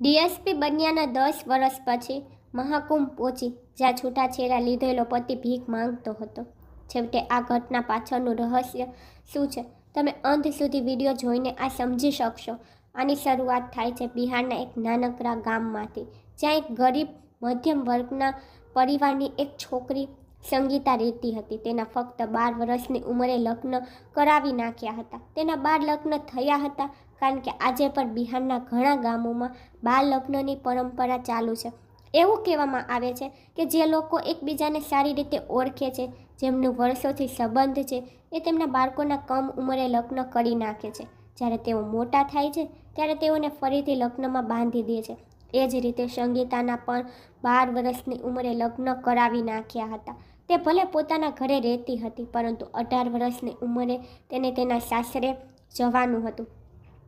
DSP બન્યાના દસ વર્ષ પછી મહાકુંભ પહોંચી, જ્યાં છૂટાછેડા લીધેલો પતિ ભીખ માંગતો હતો. છેવટે આ ઘટના પાછળનું રહસ્ય શું છે? તમે અંત સુધી વીડિયો જોઈને આ સમજી શકશો. આની શરૂઆત થાય છે બિહારના એક નાનકડા ગામમાંથી, જ્યાં એક ગરીબ મધ્યમ વર્ગના પરિવારની એક છોકરી સંગીતા રહેતી હતી. તેના ફક્ત બાર વર્ષની ઉંમરે લગ્ન કરાવી નાખ્યા હતા. તેના બાર લગ્ન થયા હતા. કારણ કે આજે પણ બિહારના ઘણા ગામોમાં બાળ લગ્નની પરંપરા ચાલુ છે. એવું કહેવામાં આવે છે કે જે લોકો એકબીજાને સારી રીતે ઓળખે છે, જેમનું વર્ષોથી સંબંધ છે, એ તેમના બાળકોના કમ ઉંમરે લગ્ન કરી નાખે છે. જ્યારે તેઓ મોટા થાય છે, ત્યારે તેઓને ફરીથી લગ્નમાં બાંધી દે છે. એ જ રીતે સંગીતાના પણ બાર વર્ષની ઉંમરે લગ્ન કરાવી નાખ્યા હતા. તે ભલે પોતાના ઘરે રહેતી હતી, પરંતુ અઢાર વર્ષની ઉંમરે તેને તેના સાસરે જવાનું હતું.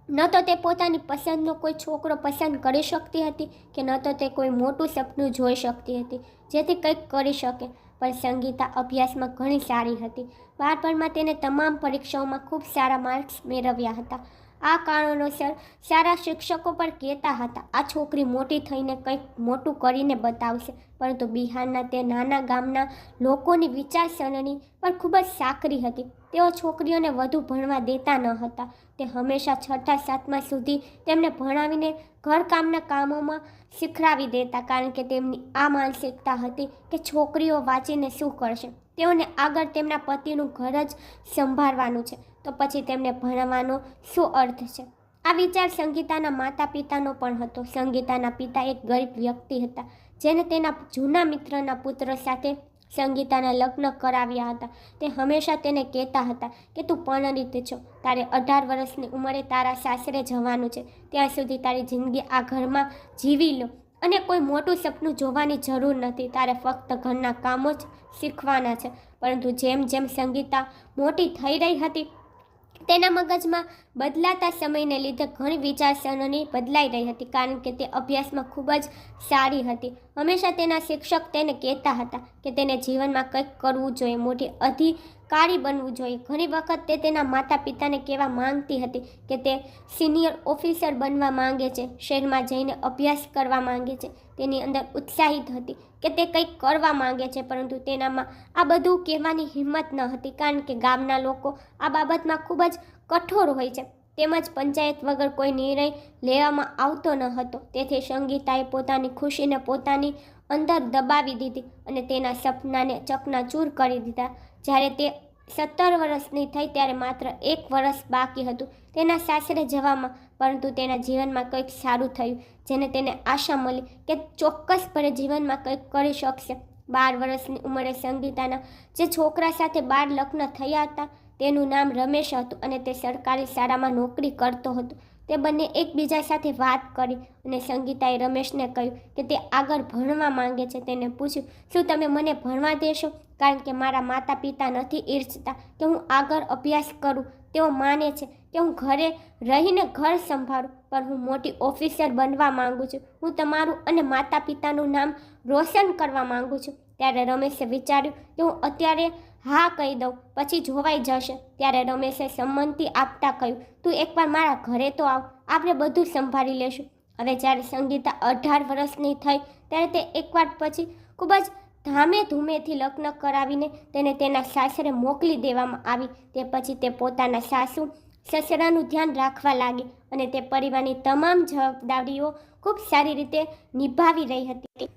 ન તો તે પોતાની પસંદનો કોઈ છોકરો પસંદ કરી શકતી હતી કે ન તો તે કોઈ મોટું સપનું જોઈ શકતી હતી, જેથી કંઈક કરી શકે. પણ સંગીતા અભ્યાસમાં ઘણી સારી હતી. બાળપણમાં તેને તમામ પરીક્ષાઓમાં ખૂબ સારા માર્ક્સ મેળવ્યા હતા. આ કારણોસર સારા શિક્ષકો પણ કહેતા હતા, આ છોકરી મોટી થઈને કંઈક મોટું કરીને બતાવશે. પરંતુ બિહારના તે નાના ગામના લોકોની વિચારસરણી પણ ખૂબ જ સાકરી હતી. તેઓ છોકરીઓને વધુ ભણવા દેતા ન હતા. તે હંમેશા છઠ્ઠા, સાતમા સુધી તેમને ભણાવીને ઘરકામના કામોમાં શીખડાવી દેતા, કારણ કે તેમની આ માનસિકતા હતી કે છોકરીઓ વાંચીને શું કરશે. તેઓને આગળ તેમના પતિનું ઘર જ સંભાળવાનું છે. તો પછી તેમને ભણવાનો શું અર્થ છે? આ વિચાર સંગીતાના માતા પિતાનો પણ હતો. સંગીતાના પિતા એક ગરીબ વ્યક્તિ હતા જેને તેના જૂના મિત્રના પુત્ર સાથે સંગીતાના લગ્ન કરાવ્યા હતા. તે હંમેશા તેને કહેતા હતા કે, તું પરણિત છો. તારે અઢાર વર્ષની ઉંમરે તારા સાસરે જવાનું છે. ત્યાં સુધી તારી જિંદગી આ ઘરમાં જીવી લો. અને કોઈ મોટું સપનું જોવાની જરૂર નથી. તારે ફક્ત ઘરના કામો જ શીખવાના છે. પરંતુ જેમ જેમ સંગીતા મોટી થઈ રહી હતી તેના મગજમાં બદલાતા સમયને લીધે ઘણી વિચારસરણી બદલાઈ રહી હતી, કારણ કે તે અભ્યાસમાં ખૂબ જ સારી હતી. હંમેશા તેના શિક્ષક તેને કહેતા હતા કે તેને જીવનમાં કંઈક કરવું જોઈએ, મોટી અધિકારી બનવું જોઈએ. ઘણી વખત તે તેના માતા પિતાને કહેવા માંગતી હતી કે તે સિનિયર ઓફિસર બનવા માંગે છે, શહેરમાં જઈને અભ્યાસ કરવા માંગે છે. તેની અંદર ઉત્સાહિત હતી કે તે કંઈક કરવા માંગે છે, પરંતુ તેનામાં આ બધું કહેવાની હિંમત ન હતી, કારણ કે ગામના લોકો આ બાબતમાં ખૂબ જ કઠોર હોય છે. તેમજ પંચાયત વગર કોઈ નિર્ણય લેવામાં આવતો ન હતો. તેથી સંગીતાએ પોતાની ખુશીને પોતાની અંદર દબાવી દીધી અને તેના સપનાને ચકનાચૂર કરી દીધા. જ્યારે તે સત્તર વર્ષની થઈ ત્યારે માત્ર એક વર્ષ બાકી હતું. તેના સાસરે જવામાં, પરંતુ તેના જીવનમાં કંઈક સારું થયું, જેને તેને આશા મળી કે ચોક્કસપણે જીવનમાં કંઈક કરી શકશે. બાર વર્ષની ઉંમરે સંગીતાના જે છોકરા સાથે બાર લગ્ન થયા હતા તેનું નામ રમેશ હતું અને તે સરકારી શાળામાં નોકરી કરતો હતો. તે બંને એકબીજા સાથે વાત કરી અને સંગીતાએ રમેશને કહ્યું કે તે આગળ ભણવા માંગે છે. તેને પૂછ્યું, શું તમે મને ભણવા દેશો? કારણ કે મારા માતા પિતા નથી ઈર્ષતા કે હું આગળ અભ્યાસ કરું. તેઓ માને છે કે હું ઘરે રહીને ઘર સંભાળું, પણ હું મોટી ઓફિસર બનવા માંગુ છું. હું તમારું અને માતા પિતાનું નામ રોશન કરવા માંગુ છું. ત્યારે રમેશે વિચાર્યું કે હું અત્યારે હા, કહી દઉં. પછી જોવાઈ જશે. ત્યારે રમેશે સંમતિ આપતા કહ્યું, તું એકવાર મારા ઘરે તો આવ. આપણે બધું સંભાળી લેશું. હવે જ્યારે સંગીતા અઢાર વર્ષની થઈ, ત્યારે તે એકવાર પછી ખૂબ જ ધામે ધૂમેથી લગ્ન કરાવીને તેને તેના સાસરે મોકલી દેવામાં આવી. તે પછી તે પોતાના સાસુ, સસરાનું ધ્યાન રાખવા લાગી અને તે પરિવારની તમામ જવાબદારીઓ ખૂબ સારી રીતે નિભાવી રહી હતી.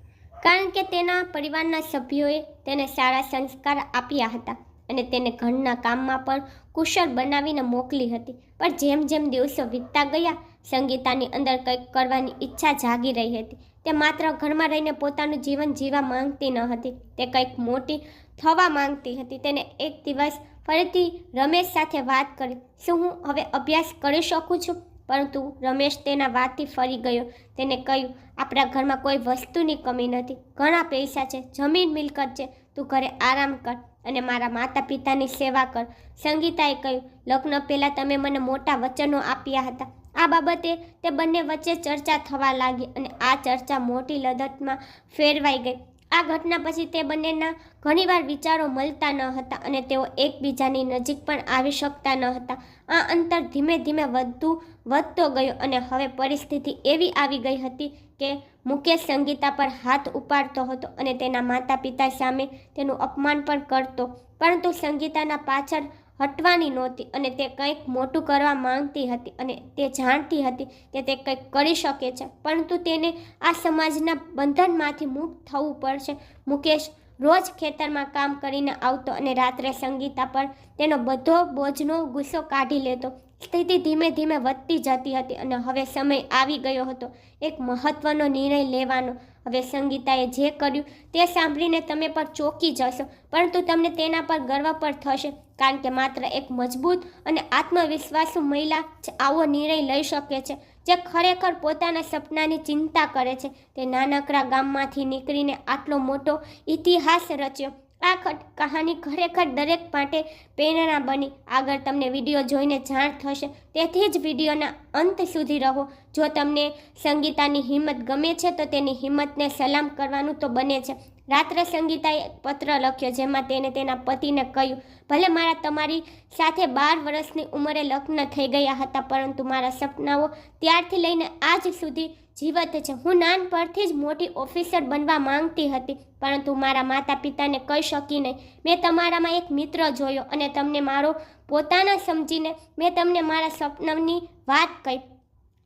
કારણ કે તેના પરિવારના સભ્યોએ તેને સારા સંસ્કાર આપ્યા હતા અને તેને ઘરના કામમાં પણ કુશળ બનાવીને મોકલી હતી. પણ જેમ જેમ દિવસો વીતતા ગયા, સંગીતાની અંદર કંઈક કરવાની ઈચ્છા જાગી રહી હતી. તે માત્ર ઘરમાં રહીને પોતાનું જીવન જીવવા માંગતી ન હતી. તે કંઈક મોટી થવા માંગતી હતી. તેને એક દિવસ ફરીથી રમેશ સાથે વાત કરી, શું હું હવે અભ્યાસ કરી શકું છું? પરંતુ રમેશ તેના વાતથી ફરી ગયો. તેને કહ્યું, આપણા ઘરમાં કોઈ વસ્તુની કમી નથી. ઘણા પૈસા છે, જમીન મિલકત છે. તું ઘરે આરામ કર અને મારા માતા પિતાની સેવા કર. સંગીતાએ કહ્યું, લગ્ન પહેલાં તમે મને મોટા વચનો આપ્યા હતા. આ બાબતે તે બંને વચ્ચે ચર્ચા થવા લાગી અને આ ચર્ચા મોટી લડતમાં ફેરવાઈ ગઈ. આ ઘટના પછી તે બંનેના ઘણીવાર વિચારો મળતા ન હતા અને તેઓ એકબીજાની નજીક પણ આવી શકતા ન હતા. આ અંતર ધીમે ધીમે વધતું વધતો ગયો અને હવે પરિસ્થિતિ એવી આવી ગઈ હતી કે મુકેશ સંગીતા પર હાથ ઉપાડતો હતો અને તેના માતા પિતા સામે તેનું અપમાન પણ કરતો. પરંતુ સંગીતાના પાછળ હટવાની નહોતી અને તે કંઈક મોટું કરવા માંગતી હતી અને તે જાણતી હતી કે તે કંઈક કરી શકે છે. પરંતુ તેને આ સમાજના બંધનમાંથી મુક્ત થવું પડશે. મુકેશ રોજ ખેતરમાં કામ કરીને આવતો અને રાત્રે સંગીતા પર તેનો બધો બોજનો ગુસ્સો કાઢી લેતો. સ્થિતિ ધીમે ધીમે વધતી જતી હતી અને હવે સમય આવી ગયો હતો. એક મહત્વનો નિર્ણય લેવાનો. હવે સંગીતાએ જે કર્યું તે સાંભળીને તમે પર ચોંકી જશો. પરંતુ તમને તેના પર ગર્વ પર થશે. કારણ કે માત્ર એક મજબૂત અને આત્મવિશ્વાસુ મહિલા આવો નિર્ણય લઈ શકે છે, જે ખરેખર પોતાના સપનાની ચિંતા કરે છે. તે નાનકડા ગામમાંથી નીકળીને આટલો મોટો ઇતિહાસ રચ્યો. આ ખટ કહાની ખરેખર દરેક માટે પ્રેરણા બની. આગળ તમને વીડિયો જોઈને જાણ થશે. તેથી જ વિડીયોના અંત સુધી રહો. જો તમને સંગીતાની હિંમત ગમે છે, તો તેની હિંમતને સલામ કરવાનું તો બને છે. રાત્રે સંગીતાએ પત્ર લખ્યો જેમાં તેને તેના પતિને કહ્યું, ભલે મારા તમારી સાથે બાર વર્ષની ઉંમરે લગ્ન થઈ ગયા હતા, પરંતુ મારા સપનાઓ ત્યારથી લઈને આજ સુધી જીવત છે. હું નાનપણથી જ મોટી ઓફિસર બનવા માંગતી હતી, પરંતુ મારા માતા પિતાને કહી શકી નહીં. મેં તમારામાં એક મિત્ર જોયો અને તમને મારો પોતાના સમજીને મેં તમને મારા સપનાની વાત કહી.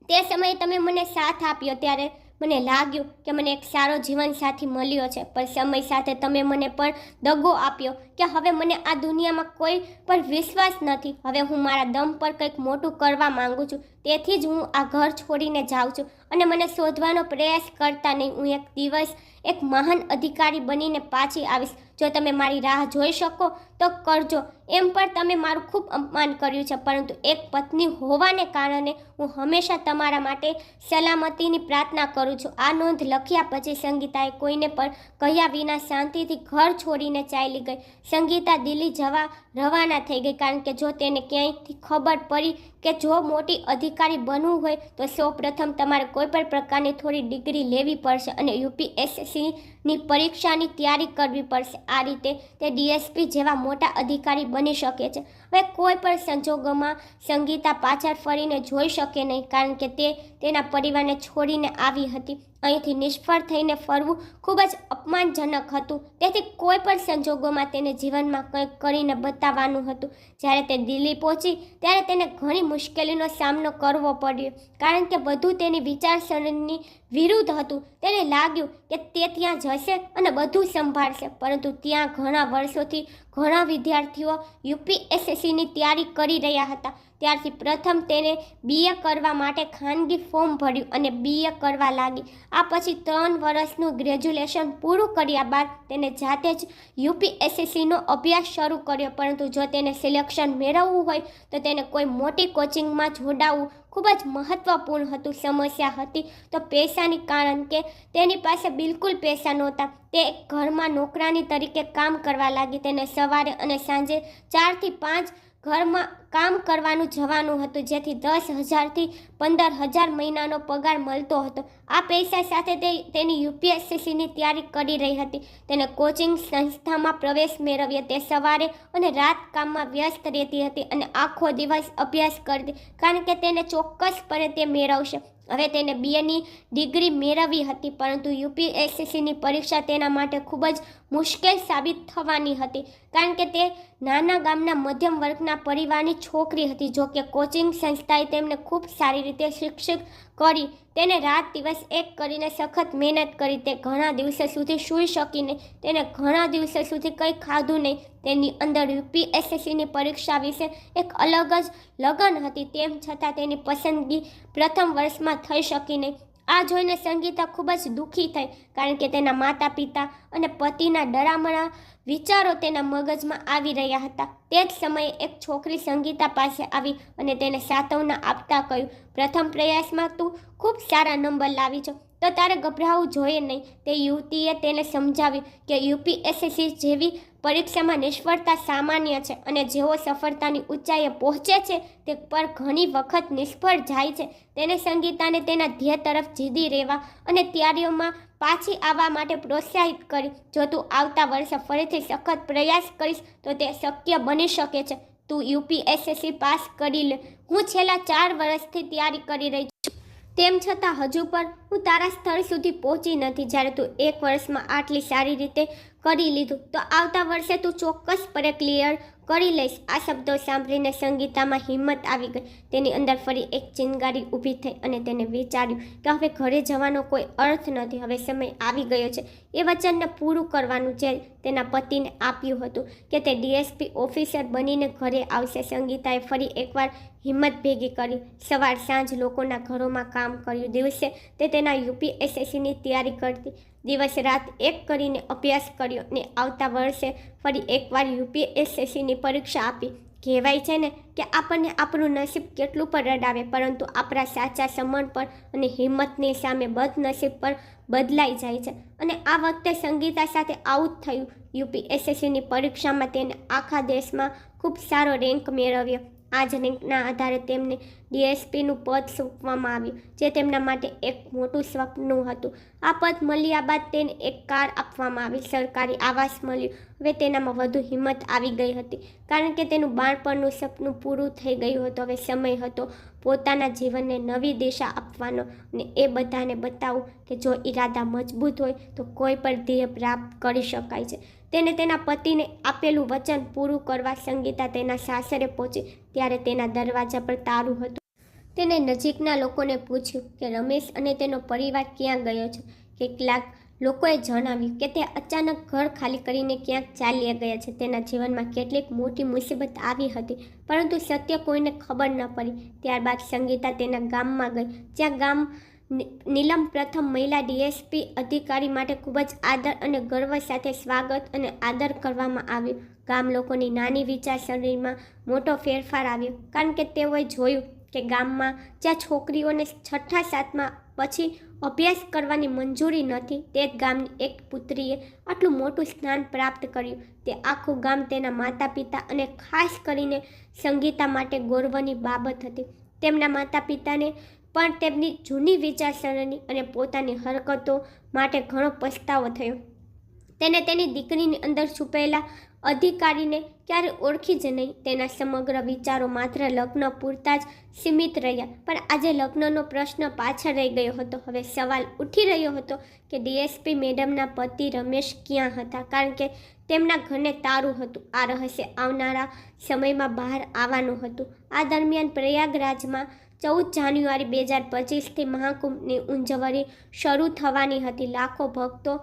તે સમયે તમે મને સાથ આપ્યો ત્યારે મને લાગ્યું કે મને એક સારો જીવનસાથી મળ્યો છે, પણ સમય સાથે તમે મને પણ દગો આપ્યો કે હવે મને આ દુનિયામાં કોઈ પર વિશ્વાસ નથી. હવે હું મારા દમ પર કંઈક મોટું કરવા માંગુ છું. તેથી જ હું આ ઘર છોડીને જાઉં છું અને મને શોધવાનો પ્રયાસ કરતા નહીં. હું એક દિવસ એક મહાન અધિકારી બનીને પાછી આવીશ. જો તમે મારી રાહ જોઈ શકો તો કરજો. એમ પણ તમે મારું ખૂબ અપમાન કર્યું છે, પરંતુ એક પત્ની હોવાને કારણે હું હંમેશા તમારા માટે સલામતીની પ્રાર્થના કરું છું. આ નોંધ લખ્યા પછી સંગીતાએ કોઈને પણ કહ્યા વિના શાંતિથી ઘર છોડીને ચાલી ગઈ. સંગીતા દિલ્હી જવા રવાના થઈ ગઈ, કારણ કે જો તેને ક્યાંયથી ખબર પડી કે જો મોટી અધિકારી બનવું હોય, તો સૌ પ્રથમ તમારે કોઈ પણ પ્રકારની થોડી ડિગ્રી લેવી પડશે અને યુપીએસસીની પરીક્ષાની તૈયારી કરવી પડશે. આ રીતે તે ડીએસપી જેવા મોટા અધિકારી બની શકે છે. હવે કોઈ પણ સંજોગોમાં સંગીતા પાછળ ફરીને જોઈ શકે નહીં, કારણ કે તે તેના પરિવારને છોડીને આવી હતી. અહીંથી નિષ્ફળ થઈને ફરવું ખૂબ જ અપમાનજનક હતું. તેથી કોઈ પણ સંજોગોમાં તેને જીવનમાં કંઈક કરીને બતાવવાનું હતું. જ્યારે તે દિલ્હી પહોંચી, ત્યારે તેને ઘણી મુશ્કેલીનો સામનો કરવો પડ્યો, કારણ કે બધું તેની વિચારસરણીની વિરુદ્ધ હતું. તેને લાગ્યું કે તે ત્યાં જશે અને બધું સંભાળશે, પરંતુ ત્યાં ઘણા વર્ષોથી ઘણા વિદ્યાર્થીઓ યુપીએસએસસીની તૈયારી કરી રહ્યા હતા. ત્યારથી પ્રથમ તેને બીએ કરવા માટે ખાનગી ફોર્મ ભર્યું અને બીએ કરવા લાગી. આ પછી ત્રણ વર્ષનું ગ્રેજ્યુએશન પૂરું કર્યા બાદ તેને જાતે જ યુપીએસએસસીનો અભ્યાસ શરૂ કર્યો. પરંતુ જો તેને સિલેક્શન મેળવવું હોય તો તેને કોઈ મોટી કોચિંગમાં જોડાવવું ખૂબ જ મહત્ત્વપૂર્ણ હતું, સમસ્યા હતી. તો પૈસાની કારણ કે તેની પાસે બિલકુલ પૈસા નહોતા. તે ઘરમાં નોકરાની તરીકે કામ કરવા લાગી. તેને સવારે અને સાંજે ચારથી પાંચ ઘરમાં કામ કરવાનું જવાનું હતું, જેથી દસ હજારથી પંદર હજાર મહિનાનો પગાર મળતો હતો. આ પૈસા સાથે તે, તેની યુપીએસસીની તૈયારી કરી રહી હતી. તેને કોચિંગ સંસ્થામાં પ્રવેશ મેળવ્યો. તે સવારે અને રાત કામમાં વ્યસ્ત રહેતી હતી અને આખો દિવસ અભ્યાસ કરતી, કારણ કે તેને ચોક્કસપણે તે મેળવશે. હવે તેને બીએની ડિગ્રી મેળવી હતી, પરંતુ યુપીએસસીની પરીક્ષા તેના માટે ખૂબ જ મુશ્કેલ સાબિત થવાની હતી, કારણ કે તે નાના ગામના મધ્યમ વર્ગના પરિવારની છોકરી હતી જો કે કોચિંગ સંસ્થાએ તેમને ખૂબ સારી રીતે શિક્ષિત કરી. તેને રાત દિવસ એક કરીને સખત મહેનત કરી. તે ઘણા દિવસો સુધી સૂઈ શકીને, તેને ઘણા દિવસો સુધી કંઈ ખાધું નહીં. તેની અંદર યુપીએસએસસીની પરીક્ષા વિશે એક અલગ જ લગન હતી. તેમ છતાં તેની પસંદગી પ્રથમ વર્ષમાં થઈ શકી નહીં. આ જોઈને સંગીતા ખૂબ જ દુઃખી થઈ કારણ કે તેના માતા પિતા અને પતિના ડરામણા વિચારો તેના મગજમાં આવી રહ્યા હતા. તે જ સમયે એક છોકરી સંગીતા પાસે આવી અને તેને સાતવના આપતા કહ્યું, પ્રથમ પ્રયાસમાં તું ખૂબ સારા નંબર લાવી છો તો તારે ગભરાવું જોઈએ નહીં. તે યુવતીએ તેને સમજાવ્યું કે યુપીએસએસસી જેવી પરીક્ષામાં નિષ્ફળતા સામાન્ય છે અને જેઓ સફળતાની ઊંચાઈએ પહોંચે છે તે પર ઘણી વખત નિષ્ફળ જાય છે. તેને સંગીતાને તેના ધ્યેય તરફ જીદી રહેવા અને તૈયારીઓમાં પાછી આવવા માટે પ્રોત્સાહિત કરી. જો તું આવતા વર્ષે ફરીથી સખત પ્રયાસ કરીશ, તો તે શક્ય બની શકે છે. તું યુપીએસએસસી પાસ કરી લે. હું છેલ્લા ચાર વર્ષથી તૈયારી કરી રહી છું. તેમ છતાં હજુ પણ હું તારા સ્થળ સુધી પહોંચી નથી જ્યારે તું એક વર્ષમાં આટલી સારી રીતે કરી લીધું. તો આવતા વર્ષે તું ચોક્કસપણે ક્લિયર કરી લઈશ. આ શબ્દો સાંભળીને સંગીતામાં હિંમત આવી ગઈ. તેની અંદર ફરી એક ચિનગારી ઊભી થઈ અને તેને વિચાર્યું કે હવે ઘરે જવાનો કોઈ અર્થ નથી. હવે સમય આવી ગયો છે. એ વચનને પૂરું કરવાનું જે તેના પતિને આપ્યું હતું કે તે ડીએસપી ઓફિસર બનીને ઘરે આવશે. સંગીતાએ ફરી એકવાર હિંમત ભેગી કરી. સવાર સાંજ લોકોના ઘરોમાં કામ કર્યું. દિવસે તે તેના યુપીએસએસસીની તૈયારી કરતી. દિવસ રાત એક કરીને અભ્યાસ કર્યો ને આવતા વર્ષે ફરી એકવાર યુપીએસએસસીની પરીક્ષા આપી. કહેવાય છે ને કે આપણને આપણું નસીબ કેટલું પણ રડાવે, પરંતુ આપણા સાચા સમર્પણ અને હિંમતની સામે બદનસીબ પર બદલાઈ જાય છે. અને આ વખતે સંગીતા સાથે આવું જ થયું. યુપીએસએસસીની પરીક્ષામાં તેને આખા દેશમાં ખૂબ સારો રેન્ક મેળવ્યો. આ જ રેન્કના આધારે તેમને ડીએસપીનું પદ સોંપવામાં આવ્યું, જે તેમના માટે એક મોટું સ્વપ્ન હતું. આ પદ મળ્યા બાદ તેને એક કાર આપવામાં આવી, સરકારી આવાસ મળ્યું. હવે તેનામાં વધુ હિંમત આવી ગઈ હતી, કારણ કે તેનું બાળપણનું સપનું પૂરું થઈ ગયું હતું. હવે સમય હતો પોતાના જીવનને નવી દિશા આપવાનો અને એ બધાને બતાવવું કે જો ઈરાદા મજબૂત હોય તો કોઈ પણ ધ્યેય પ્રાપ્ત કરી શકાય છે. તેને તેના પતિને આપેલું વચન પૂરું કરવા સંગીતા તેના સાસરે પહોંચી ત્યારે તેના દરવાજા પર તારું હતું. તેને નજીકના લોકોને પૂછ્યું કે, રમેશ અને તેનો પરિવાર ક્યાં ગયો છે? કેટલાક લોકોએ જણાવ્યું કે, તે અચાનક ઘર ખાલી કરીને ક્યાંક ચાલ્યા ગયા છે. તેના જીવનમાં કેટલીક મોટી મુસીબત આવી હતી, પરંતુ સત્ય કોઈને ખબર ન પડી. ત્યારબાદ સંગીતા તેના ગામમાં ગઈ. જ્યાં ગામ નીલમ પ્રથમ મહિલા ડીએસપી અધિકારી માટે ખૂબ જ આદર અને ગર્વ સાથે સ્વાગત અને આદર કરવામાં આવ્યું. ગામ લોકોની નાની વિચારસરણીમાં મોટો ફેરફાર આવ્યો, કારણ કે તેઓએ જોયું કે ગામમાં જ્યાં છોકરીઓને છઠ્ઠા સાતમા પછી અભ્યાસ કરવાની મંજૂરી નથી, તે જ ગામની એક પુત્રીએ આટલું મોટું સ્નાન પ્રાપ્ત કર્યું. તે આખું ગામ તેના માતા પિતા અને ખાસ કરીને સંગીતા માટે ગૌરવની બાબત હતી. તેમના માતા પિતાને પણ તેમની જૂની વિચારસરણી અને પોતાની હરકતો માટે ઘણો પસ્તાવો થયો. તેને તેની દીકરીની અંદર છુપાયેલા અધિકારીને ક્યારે ઓળખી જ નહીં. તેના સમગ્ર વિચારો માત્ર લગ્ન પૂરતા જ સીમિત રહ્યા, પણ આજે લગ્નનો પ્રશ્ન પાછળ રહી ગયો હતો. હવે સવાલ ઉઠી રહ્યો હતો કે ડીએસપી મેડમના પતિ રમેશ ક્યાં હતા? કારણ કે તેમના ઘરને તારું હતું. આ રહસ્ય આવનારા સમયમાં બહાર આવવાનું હતું. આ દરમિયાન પ્રયાગરાજમાં ચૌદ જાન્યુઆરી બે હજાર પચીસથી મહાકુંભની ઉજવણી શરૂ થવાની હતી. લાખો ભક્તો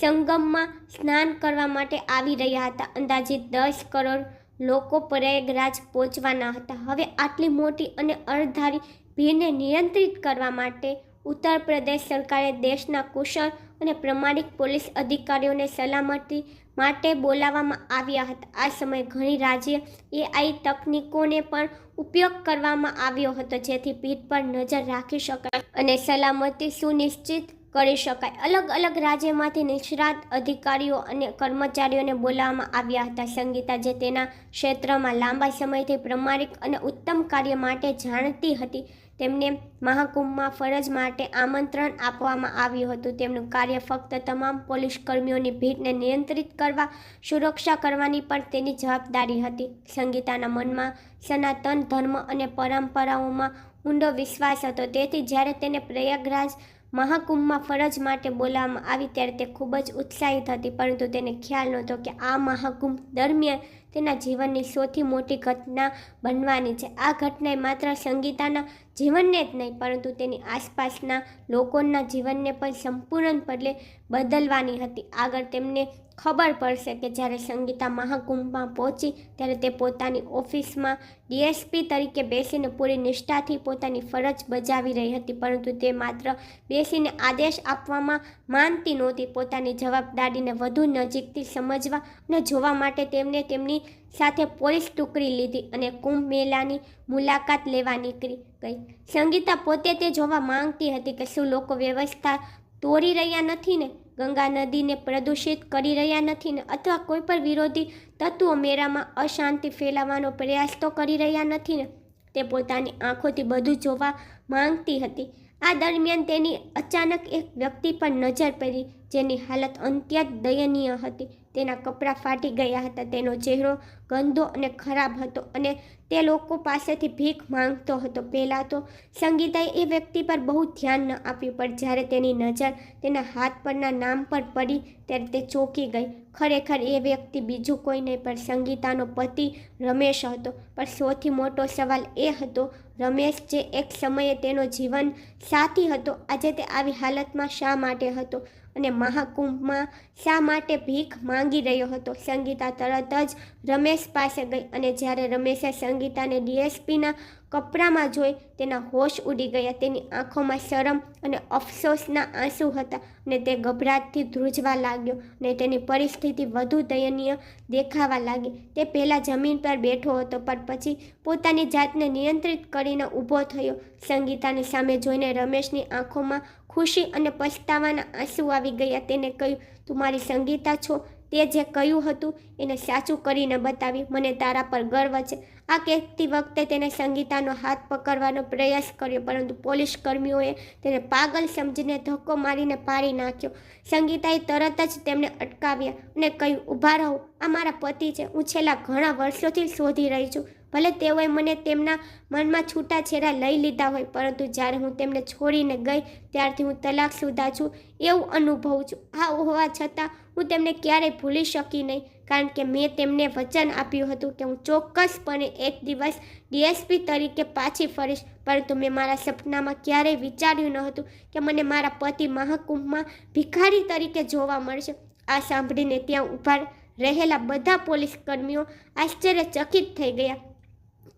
સંગમમાં સ્નાન કરવા માટે આવી રહ્યા હતા. અંદાજિત દસ કરોડ લોકો પ્રયાગરાજ પહોંચવાના હતા. હવે આટલી મોટી અને અણધારી ભીડને નિયંત્રિત કરવા માટે ઉત્તર પ્રદેશ સરકારે દેશના કુશળ અને પ્રમાણિક પોલીસ અધિકારીઓને સલામતી માટે બોલાવવામાં આવ્યા હતા. આ સમયે ઘણી રાજ્ય એઆઈ તકનીકોને પણ ઉપયોગ કરવામાં આવ્યો હતો, જેથી ભીડ પર નજર રાખી શકાય અને સલામતી સુનિશ્ચિત કરી શકાય. અલગ અલગ રાજ્યમાંથી નિષ્ણાત અધિકારીઓ અને કર્મચારીઓને બોલાવવામાં આવ્યા હતા. સંગીતા જે તેના ક્ષેત્રમાં લાંબા સમયથી પ્રમાણિક અને ઉત્તમ કાર્ય માટે જાણતી હતી તેમને મહાકુંભમાં ફરજ માટે આમંત્રણ આપવામાં આવ્યું હતું. તેમનું કાર્ય ફક્ત તમામ પોલીસ કર્મીઓની ભીડને નિયંત્રિત કરવા, સુરક્ષા કરવાની પણ તેની જવાબદારી હતી. સંગીતાના મનમાં સનાતન ધર્મ અને પરંપરાઓમાં ઊંડો વિશ્વાસ હતો. તેથી જ્યારે તેને પ્રયાગરાજ મહાકુંભમાં ફરજ માટે બોલાવવામાં આવી ત્યારે તે ખૂબ જ ઉત્સાહિત હતી. પરંતુ તેને ખ્યાલ નહોતો કે આ મહાકુંભ દરમિયાન તેના જીવનની સૌથી મોટી ઘટના બનવાની છે. આ ઘટનાએ માત્ર સંગીતાના જીવનને જ નહીં, પરંતુ તેની આસપાસના લોકોના જીવનને પણ સંપૂર્ણપણે બદલવાની હતી. આગળ તેમને ખબર પડશે કે જ્યારે સંગીતા મહાકુંભમાં પહોંચી, ત્યારે તે પોતાની ઓફિસમાં ડીએસપી તરીકે બેસીને પૂરી નિષ્ઠાથી પોતાની ફરજ બજાવી રહી હતી, પરંતુ તે માત્ર બેસીને આદેશ આપવામાં માનતી નહોતી. પોતાની જવાબદારીને વધુ નજીકથી સમજવા અને જોવા માટે તેમને તેમની સાથે પોલીસ ટુકડી લીધી અને કુંભ મેળાની મુલાકાત લેવા નીકળી. ગઈ. સંગીતા પોતે તે જોવા માંગતી હતી કે શું લોકો વ્યવસ્થા તોડી રહ્યા નથી ને? ગંગા નદીને પ્રદૂષિત કરી રહ્યા નથી ને? અથવા કોઈ પણ વિરોધી તત્વો મેળામાં અશાંતિ ફેલાવવાનો પ્રયાસ તો કરી રહ્યા નથી ને? તે પોતાની આંખોથી બધું જોવા માંગતી હતી. આ દરમિયાન તેની અચાનક એક વ્યક્તિ પર નજર પડી, જેની હાલત અત્યંત દયનીય હતી. તેના કપડાં ફાટી ગયા હતા. તેનો ચહેરો ગંદો અને ખરાબ હતો અને તે લોકો પાસેથી ભીખ માંગતો હતો. પહેલાં તો સંગીતાએ એ વ્યક્તિ પર બહુ ધ્યાન ન આપ્યું, પણ જ્યારે તેની નજર તેના હાથ પરના નામ પર પડી ત્યારે તે ચોંકી ગઈ. ખરેખર એ વ્યક્તિ બીજું કોઈ નહીં, પણ સંગીતાનો પતિ રમેશ હતો. પણ સૌથી મોટો સવાલ એ હતો, રમેશ જે એક સમયે તેનો જીવન સાથી હતો, આજે તે આવી હાલતમાં શા માટે હતો? અને મહાકુંભમાં શા માટે ભીખ માંગી રહ્યો હતો? સંગીતા તરત જ રમેશ પાસે ગઈ અને જ્યારે રમેશે સંગીતાને ડીએસપીના કપડામાં જોઈ, તેના હોશ ઉડી ગયા. તેની આંખોમાં શરમ અને અફસોસના આંસુ હતા અને તે ગભરાટથી ધ્રુજવા લાગ્યો અને તેની પરિસ્થિતિ વધુ દયનીય દેખાવા લાગી. તે પહેલાં જમીન પર બેઠો હતો, પણ પછી પોતાની જાતને નિયંત્રિત કરીને ઊભો થયો. સંગીતાની સામે જોઈને રમેશની આંખોમાં ખુશી અને પછતાવાના આંસુ આવી ગયા. તેને કહ્યું, તું મારી સંગીતા છો. તે જે કહ્યું હતું એને સાચું કરીને બતાવી મને તારા પર ગર્વ છે. આ કહેતી વખતે તેને સંગીતાનો હાથ પકડવાનો પ્રયાસ કર્યો, પરંતુ પોલીસ કર્મીઓએ તેને પાગલ સમજીને ધક્કો મારીને પાડી નાખ્યો. સંગીતાએ તરત જ તેમને અટકાવ્યા અને કહ્યું ઊભા રહો. આ મારા પતિ છે. હું છેલ્લા ઘણા વર્ષોથી શોધી રહી છું. ભલે તેઓએ મને તેમના મનમાં છૂટાછેડા લઈ લીધા હોય, પરંતુ જ્યારે હું તેમને છોડીને ગઈ, ત્યારથી હું તલાકશુદા છું, એવું અનુભવું છું. આ હોવા છતાં હું તેમને ક્યારેય ભૂલી શકી નહીં, કારણ કે મેં તેમને વચન આપ્યું હતું કે હું ચોક્કસપણે એક દિવસ ડીએસપી તરીકે પાછી ફરીશ, પરંતુ મેં મારા સપનામાં ક્યારેય વિચાર્યું ન હતું કે મને મારા પતિ મહાકુંભમાં ભિખારી તરીકે જોવા મળશે. આ સાંભળીને ત્યાં ઊભા રહેલા બધા પોલીસ કર્મીઓ આશ્ચર્યચકિત થઈ ગયા.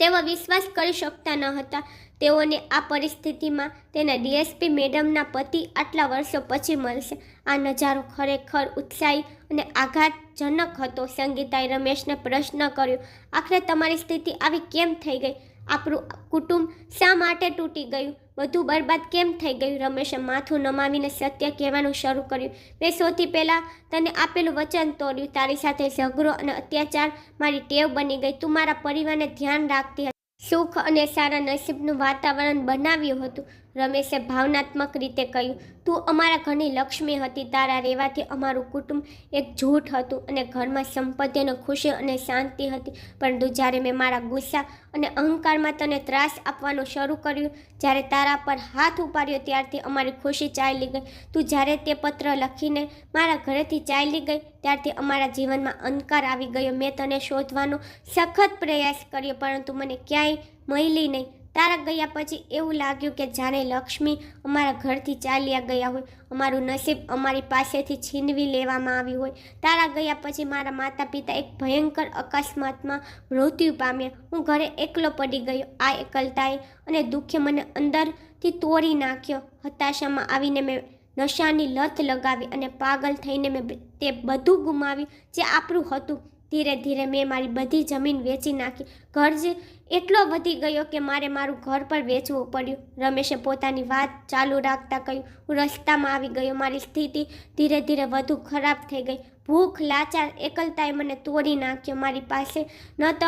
તેઓ વિશ્વાસ કરી શકતા ન હતા. તેઓને આ પરિસ્થિતિમાં તેના ડીએસપી મેડમના પતિ આટલા વર્ષો પછી મળશે. આ નજારો ખરેખર ઉત્સાહી અને આઘાતજનક હતો. સંગીતાએ રમેશને પ્રશ્ન કર્યો, આખરે તમારી સ્થિતિ આવી કેમ થઈ ગઈ? આપણું કુટુંબ શા માટે તૂટી ગયું? બધું બરબાદ કેમ થઈ ગયું? રમેશે માથું નમાવીને સત્ય કહેવાનું શરૂ કર્યું. મેં સૌથી પહેલાં તને આપેલું વચન તોડ્યું. તારી સાથે ઝઘડો અને અત્યાચાર મારી ટેવ બની ગઈ. તું મારા પરિવારને ધ્યાન રાખતી હતી. સુખ અને સારા નસીબનું વાતાવરણ બનાવ્યું હતું. રમેશે ભાવનાત્મક રીતે કહ્યું, તું અમારા ઘરની લક્ષ્મી હતી, તારા રહેવાથી અમારું કુટુંબ એક જૂઠ હતું અને ઘરમાં સંપત્તિ અને ખુશી અને શાંતિ હતી. પરંતુ જ્યારે મેં મારા ગુસ્સા અને અહંકારમાં તને ત્રાસ આપવાનું શરૂ કર્યું, જ્યારે તારા પર હાથ ઉપાડ્યો ત્યારથી અમારી ખુશી ચાલી ગઈ. તું જ્યારે તે પત્ર લખીને મારા ઘરેથી ચાલી ગઈ, ત્યારથી અમારા જીવનમાં અંધકાર આવી ગયો. મેં તને શોધવાનો સખત પ્રયાસ કર્યો, પરંતુ મને ક્યાંય મળી નહીં. તારા ગયા પછી એવું લાગ્યું કે જાણે લક્ષ્મી અમારા ઘરથી ચાલ્યા ગયા હોય, અમારું નસીબ અમારી પાસેથી છીનવી લેવામાં આવ્યું હોય. તારા ગયા પછી મારા માતા પિતા એક ભયંકર અકસ્માતમાં મૃત્યુ પામ્યા. હું ઘરે એકલો પડી ગયો, આ એકલતાએ, અને દુઃખે મને અંદરથી તોડી નાખ્યો. હતાશામાં આવીને મેં નશાની લત લગાવી અને પાગલ થઈને મેં તે બધું ગુમાવ્યું જે આપણું હતું. ધીરે ધીરે મેં મારી બધી જમીન વેચી નાખી. ઘર જે એટલો વધી ગયો કે મારે મારું ઘર પર વેચવું પડ્યું. રમેશે પોતાની વાત ચાલુ રાખતા કહ્યું, હું રસ્તામાં આવી ગયો. મારી સ્થિતિ ધીરે ધીરે વધુ ખરાબ થઈ ગઈ. ભૂખ, લાચાર, એકલતાએ મને તોડી નાખ્યો. મારી પાસે ન તો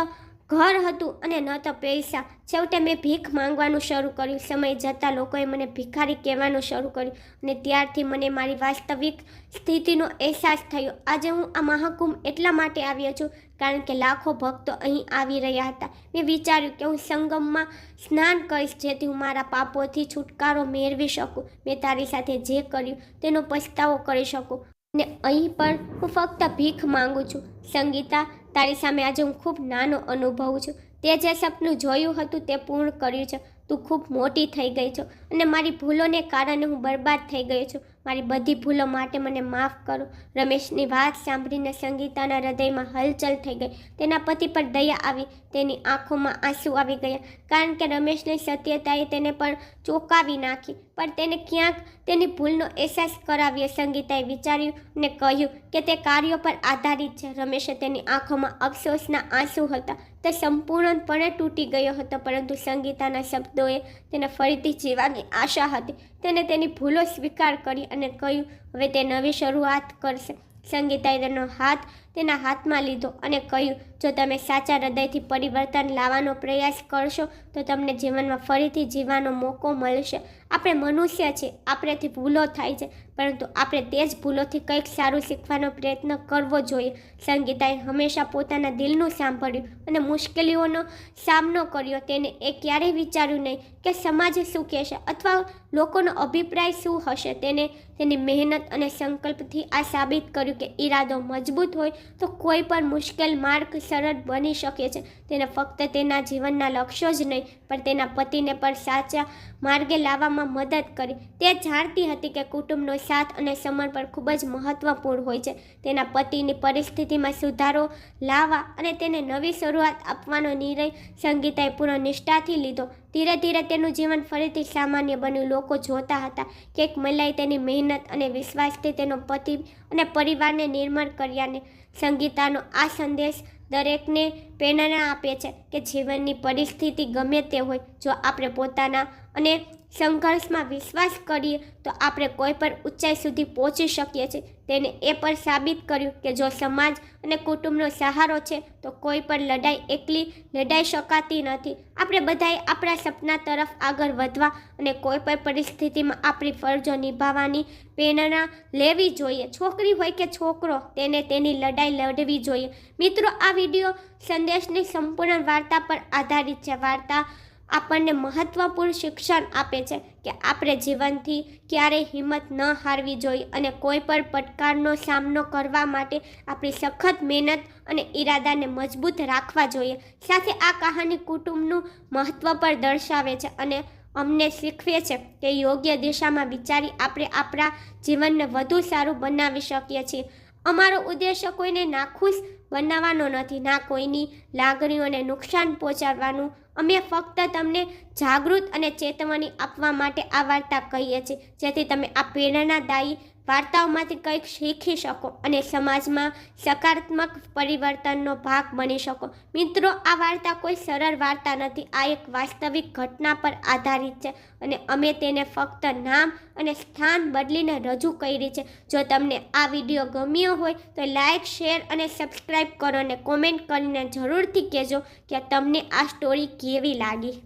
ઘર હતું અને ન તો પૈસા. છેવટે મેં ભીખ માંગવાનું શરૂ કર્યું. સમય જતાં લોકોએ મને ભિખારી કહેવાનું શરૂ કર્યું અને ત્યારથી મને મારી વાસ્તવિક સ્થિતિનો અહેસાસ થયો. આજે હું આ મહાકુંભ એટલા માટે આવ્યો છું કારણ કે લાખો ભક્તો અહીં આવી રહ્યા હતા. મેં વિચાર્યું કે હું સંગમમાં સ્નાન કરીશ જેથી હું મારા પાપોથી છુટકારો મેળવી શકું. મેં તારી સાથે જે કર્યું તેનો પસ્તાવો કરી શકું. અને અહીં પણ હું ફક્ત ભીખ માંગુ છું. સંગીતા, તારી સામે આજે હું ખૂબ નાનો અનુભવું છું. તે જે સપનું જોયું હતું તે પૂર્ણ કર્યું છે. તું ખૂબ મોટી થઈ ગઈ છો અને મારી ભૂલોને કારણે હું બરબાદ થઈ ગયો છું. મારી બધી ભૂલો માટે મને માફ કરો. રમેશની વાત સાંભળીને સંગીતાના હૃદયમાં હલચલ થઈ ગઈ. તેના પતિ પર દયા આવી, તેની આંખોમાં આંસુ આવી ગયા. કારણ કે રમેશની સત્યતાએ તેને પણ ચોંકાવી નાખી. પણ તેને ક્યાંક તેની ભૂલનો અહેસાસ કરાવ્યો, સંગીતાએ વિચાર્યું અને કહ્યું કે તે કાર્યો પર આધારિત છે. રમેશે તેની આંખોમાં અફસોસના આંસુ હતા. તે સંપૂર્ણપણે તૂટી ગયો હતો, પરંતુ સંગીતાના શબ્દોએ તેને ફરીથી જીવવાની આશા હતી. તેને તેની ભૂલો સ્વીકાર કરી અને કહ્યું હવે તે નવી શરૂઆત કરશે. સંગીતાએ તેનો હાથ તેના હાથમાં લીધો અને કહ્યું, જો તમે સાચા હૃદયથી પરિવર્તન લાવવાનો પ્રયાસ કરશો, તો તમને જીવનમાં ફરીથી જીવવાનો મોકો મળશે. આપણે મનુષ્ય છીએ આપણેથી ભૂલો થાય છે, પરંતુ આપણે તે જ ભૂલોથી કંઈક સારું શીખવાનો પ્રયત્ન કરવો જોઈએ. સંગીતાએ હંમેશા પોતાના દિલનું સાંભળ્યું અને મુશ્કેલીઓનો સામનો કર્યો. તેને એ ક્યારેય વિચાર્યું નહીં કે સમાજ શું કહેશે અથવા લોકોનો અભિપ્રાય શું હશે. તેને તેની મહેનત અને સંકલ્પથી આ સાબિત કર્યું કે ઈરાદો મજબૂત હોય તો કોઈ પણ મુશ્કેલ માર્ગ સરળ બની શકે છે. તેને ફક્ત તેના જીવનના લક્ષ્યો જ નહીં, પણ તેના પતિને પણ સાચા માર્ગે લાવવામાં મદદ કરી. તે જાણતી હતી કે કુટુંબનો સાથ અને સમર્પણ ખૂબ જ મહત્વપૂર્ણ હોય છે. તેના પતિની પરિસ્થિતિમાં સુધારો લાવવા અને તેને નવી શરૂઆત આપવાનો નિર્ણય સંગીતાએ પૂર્ણ નિષ્ઠાથી લીધો. ધીરે ધીરે તેનું જીવન ફરીથી સામાન્ય બન્યું. લોકો જોતા હતા કે એક મહિલાએ તેની મહેનત અને વિશ્વાસથી તેનો પતિ અને પરિવારને નિર્માણ કર્યાને સંગીતાનો આ સંદેશ દરેકને પ્રેરણા આપે છે કે જીવનની પરિસ્થિતિ ગમે તે હોય, જો આપણે પોતાના અને સંઘર્ષમાં વિશ્વાસ કરીએ તો આપણે કોઈ પણ ઊંચાઈ સુધી પહોંચી શકીએ છીએ. તેને એ પણ સાબિત કર્યું કે જો સમાજ અને કુટુંબનો સહારો છે, તો કોઈ પણ લડાઈ એકલી લડાઈ શકાતી નથી. આપણે બધાએ આપણા સપના તરફ આગળ વધવા અને કોઈ પણ પરિસ્થિતિમાં આપણી ફરજો નિભાવવાની પ્રેરણા લેવી જોઈએ. છોકરી હોય કે છોકરો, તેને તેની લડાઈ લડવી જોઈએ. મિત્રો, આ વીડિયો સંદેશની સંપૂર્ણ વાર્તા પર આધારિત છે. વાર્તા આપણને મહત્ત્વપૂર્ણ શિક્ષણ આપે છે કે આપણે જીવનથી ક્યારેય હિંમત ન હારવી જોઈએ અને કોઈ પણ પડકારનો સામનો કરવા માટે આપણી સખત મહેનત અને ઈરાદાને મજબૂત રાખવા જોઈએ. સાથે આ કહાની કુટુંબનું મહત્ત્વ પણ દર્શાવે છે અને અમને શીખવે છે કે યોગ્ય દિશામાં વિચારી આપણે આપણા જીવનને વધુ સારું બનાવી શકીએ છીએ. અમારો ઉદ્દેશ્ય કોઈને નાખુશ બનાવવાનો નથી, ના કોઈની લાગણીઓને નુકસાન પહોંચાડવાનું. અમે ફક્ત તમને જાગૃત અને ચેતવણી આપવા માટે આ વાર્તા કહીએ છીએ. જેથી તમે આ પ્રેરણાદાયી વાર્તાઓમાંથી કંઈક શીખી શકો અને સમાજમાં સકારાત્મક પરિવર્તનનો ભાગ બની શકો. મિત્રો, આ વાર્તા કોઈ સરળ વાર્તા નથી. આ એક વાસ્તવિક ઘટના પર આધારિત છે અને અમે તેને ફક્ત નામ અને સ્થાન બદલીને રજૂ કરી છે. જો તમને આ વીડિયો ગમ્યો હોય તો લાઇક શેર અને સબસ્ક્રાઈબ કરો અને કોમેન્ટ કરીને જરૂરથી કહેજો કે તમને આ સ્ટોરી કેવી લાગી.